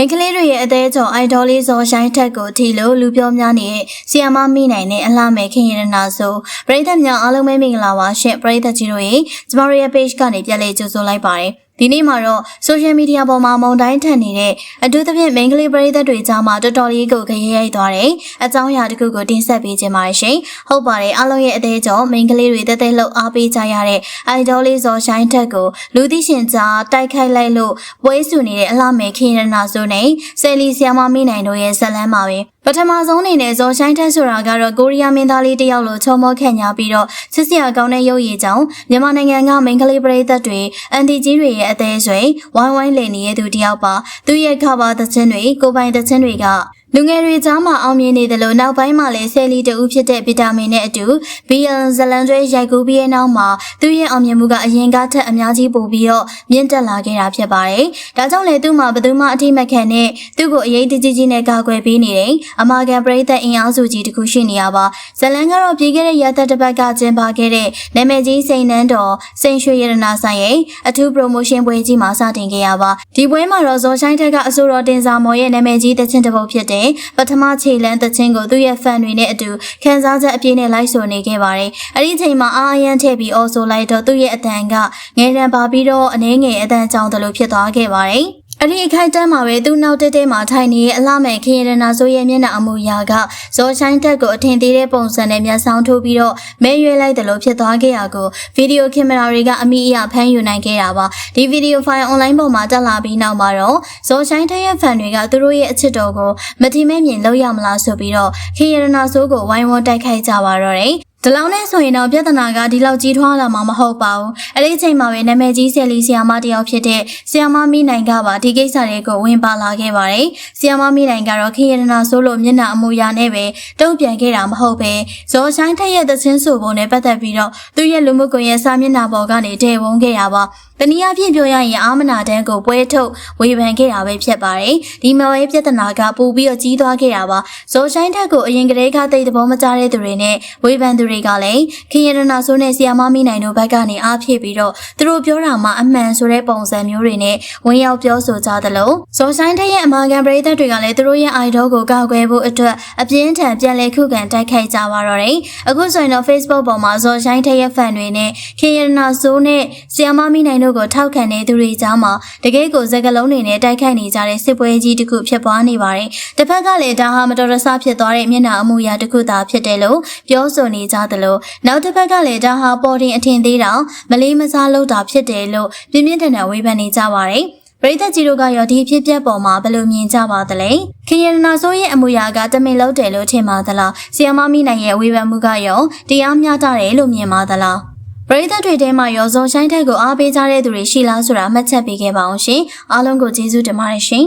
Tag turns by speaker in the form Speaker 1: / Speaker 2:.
Speaker 1: မိန်းကလေးတွေရဲ့အသေးချော်အိုက်ဒေါ်လေးဇော်ရှိုင်းထက်ကိုထီလို့လူပြောများနေတဲ့ဆီယမမိနိုင်တဲ့အလှမဲ့ခင်ရတနာဆိုပရိသတ်များအားလုံးပဲမင်္ဂလာပါရှင်ပရိသတ်ကြီးတို့ရေကျမတို့ရဲ့ page ကနေပြန်လည်ကြိုဆိုလိုက်ပါတယ် ဒီနေ့မှာတော့ social media ပေါ်မှာမုံတိုင်းထန်နေတဲ့အထူးသဖြင့်မိန်းကလေးပရိသတ်တွေကြားမှာတော်တော်လေးကိုခရီးရိုက်သွားတယ်အကြောင်းအရာတစ်ခုကိုတင်ဆက်ပေးခြင်းပါတယ်ရှင်ဟုတ်ပါတယ်အားလုံးရဲ့အသေးချော်မိန်းကလေးတွေတက်တက်လှုပ်အားပေးကြရတဲ့ idol လေးဇော်ရှိုင်းထက်ကိုလူသိရှင်ကြားတိုက်ခိုက်လိုက်လို့ပွဲစုနေတဲ့အလှမဲ့ခင်ရတနာဆိုနေဆယ်လီဆီယာမမိနိုင်တို့ရဲ့ဇက်လန်းပါပဲပထမဆုံးအနေနဲ့ဇော်ရှိုင်းထက်ဆိုတာကတော့ကိုရီးယားမင်းသားလေးတစ်ယောက်လိုချောမောခန့်ညာပြီးတော့ချစ်စရာကောင်းတဲ့ရုပ်ရည်ကြောင့်မြန်မာနိုင်ငံကမိန်းကလေးပရိသတ်တွေအန်တီကြီးတွေရဲ့အသေးဆွေဝိုင်းဝိုင်းလည်နေတဲ့သူတစ်ယောက်ပါသူရဲ့ခဘာသချင်းတွေကိုပိုင်သချင်းတွေက လူငယ်တွေကြားမှာအောင်မြင်နေတယ်လို့နောက်ပိုင်းမှာလည်းဆယ်လီတူဖြစ်တဲ့ဗီတာမင်နဲ့အတူဘီယန်ဇလန်ကျွဲရိုက်ကူးပြီးတဲ့နောက်မှာသူ့ရဲ့အောင်မြင်မှုကအရင်ကထက်အများကြီးပိုပြီးတော့မြင့်တက်လာခဲ့တာဖြစ်ပါတယ်။ဒါကြောင့်လေသူ့မှာဘယ်သူမှအထိမခံနဲ့သူ့ကိုအရေးတကြီးကြီးနဲ့ကာကွယ်ပေးနေတယ်။အမာကန်ပရိသတ်အင်အားစုကြီးတစ်ခုရှိနေရပါ။ဇလန်ကတော့ပြည်ခဲ့တဲ့ရသက်တစ်ပတ်ကကျင်းပခဲ့တဲ့နာမည်ကြီးစိန်နန်းတော်စိန်ရွှေရတနာဆိုင်ရဲ့အထူး promotion ပွဲကြီးမှာစတင်ခဲ့ရပါ။ဒီပွဲမှာတော့ဇော်ဆိုင်ထက်ကအဆိုတော်တင်စာမော်ရဲ့နာမည်ကြီးတခြင်းတစ်ပုဒ်ဖြစ်တဲ့ပထမခြေလန်းတခြင်းကိုသူ့ရဲ့ fan တွေနဲ့အတူခန်းစားချက်အပြည့်နဲ့လိုက်ဆိုနေခဲ့ပါတယ်။အဲ့ဒီချိန်မှာအာအယံထည့်ပြီးအော်ဆိုလိုက်တော့သူ့ရဲ့အတန်ကငယ်ရန်ပါပြီးတော့အနေငယ်အတန်ကြောင်တယ်လို့ဖြစ်သွားခဲ့ပါတယ်။ အဲ့ဒီအခိုက်အတန့်မှာပဲသူနောက်တက်တဲမှာထိုင်နေတဲ့အလှမဲ့ခင်ရနာဆိုရဲ့မျက်နှာအမူအရာကဇော်ချိုင်းတက်ကိုအထင်သေးတဲ့ပုံစံနဲ့မျက်စောင်းထိုးပြီးတော့မဲရွေးလိုက်တယ်လို့ဖြစ်သွားခဲ့ရကိုဗီဒီယိုကင်မရာတွေကအမိအယဖမ်းယူနိုင်ခဲ့တာပါဒီဗီဒီယိုဖိုင်အွန်လိုင်းပေါ်မှာတက်လာပြီးနောက်မှာတော့ဇော်ချိုင်းတက်ရဲ့ဖန်တွေကသူတို့ရဲ့အချစ်တော်ကိုမထီမဲ့မြင်လောက်ရမလားဆိုပြီးတော့ခင်ရနာဆိုကိုဝိုင်းဝန်းတိုက်ခိုက်ကြပါတော့တယ် ဒီလောက်နဲ့ဆိုရင်တော့ပြဿနာကဒီလောက်ကြီးထွားလာမှာမဟုတ်ပါဘူး။အဲ့ဒီအချိန်မှာပဲနာမည်ကြီးဆယ်လီဆီယာမတယောက်ဖြစ်တဲ့ဆီယာမမိနိုင်ကပါဒီကိစ္စတွေကိုဝင်ပါလာခဲ့ပါတယ်။ဆီယာမမိနိုင်ကတော့ခေရတနာဆိုလို့မျက်နှာအမူအရာနဲ့ပဲတုံ့ပြန်ခဲ့တာမဟုတ်ပဲဇော်ဆိုင်ထက်ရဲ့သချင်းဆိုပုံနဲ့ပတ်သက်ပြီးတော့သူ့ရဲ့လူမှုကွန်ရက်စာမျက်နှာပေါ်ကနေတဲဝုန်းခဲ့ရပါ။တနည်းအားဖြင့်ပြောရရင်အာမနာတန်းကိုပွဲထုတ်ဝေဖန်ခဲ့တာပဲဖြစ်ပါတယ်။ဒီမှာပဲပြဿနာကပိုပြီးတော့ကြီးသွားခဲ့တာပါ။ဇော်ဆိုင်ထက်ကိုအရင်ကတည်းကတိတ်တဘောမကြတဲ့သူတွေနဲ့ဝေဖန်သူတွေကလည်းခင်ရတနာဆိုးနဲ့ဆီယာမမိနိုင်တို့ဘက်ကနေအားဖြည့်ပြီးတော့သူတို့ပြောတာမှအမှန်ဆိုတဲ့ပုံစံမျိုးတွေနဲ့ဝင်ရောက်ပြောဆိုကြသလိုဇော်ဆိုင်ထက်ရဲ့အမာခံပရိသတ်တွေကလည်းသူတို့ရဲ့ idol ကိုကောက်ွယ်ဖို့အတွက်အပြင်းထန်ပြန်လည်ခုခံတိုက်ခိုက်ကြပါတော့တယ်။အခုဆိုရင်တော့ Facebook ပေါ်မှာဇော်ဆိုင်ထက်ရဲ့ fan တွေနဲ့ခင်ရတနာဆိုးနဲ့ဆီယာမမိနိုင်တို့ကိုထောက်ခံတဲ့သူတွေကြားမှာတကယ်ကိုစကလုံးတွေနဲ့တိုက်ခိုက်နေကြတဲ့စစ်ပွဲကြီးတစ်ခုဖြစ်ပွားနေပါတယ်။တစ်ဖက်ကလည်းဒါဟာမတော်တဆဖြစ်သွားတဲ့မျက်နှာအမူအရာတစ်ခုသာဖြစ်တယ်လို့ပြောဆိုနေကြသလိုနောက်တစ်ဖက်ကလည်းဒါဟာပေါ်တင်အထင်သေးတောင်မလေးမစားလို့တာဖြစ်တယ်လို့ပြင်းပြင်းထန်ထန်ဝေဖန်နေကြပါတယ်။ပရိသတ်ကြီးတို့ကရောဒီဖြစ်ပျက်ပေါ်မှာဘယ်လိုမြင်ကြပါသလဲခင်ရနာဆိုးရဲ့အမူအရာကတမင်လောက်တယ်လို့ထင်ပါသလားဆီယမမီနိုင်ရဲ့ဝေဖန်မှုကရောတရားမျှတတယ်လို့မြင်ပါသလားပရိသတ်တွေထဲမှာရောဇော်ဆိုင်ထက်ကိုအားပေးကြတဲ့သူတွေရှိလားဆိုတာမှတ်ချက်ပေးခဲ့ပါအောင်ရှင်အားလုံးကိုကျေးဇူးတင်ပါတယ်ရှင်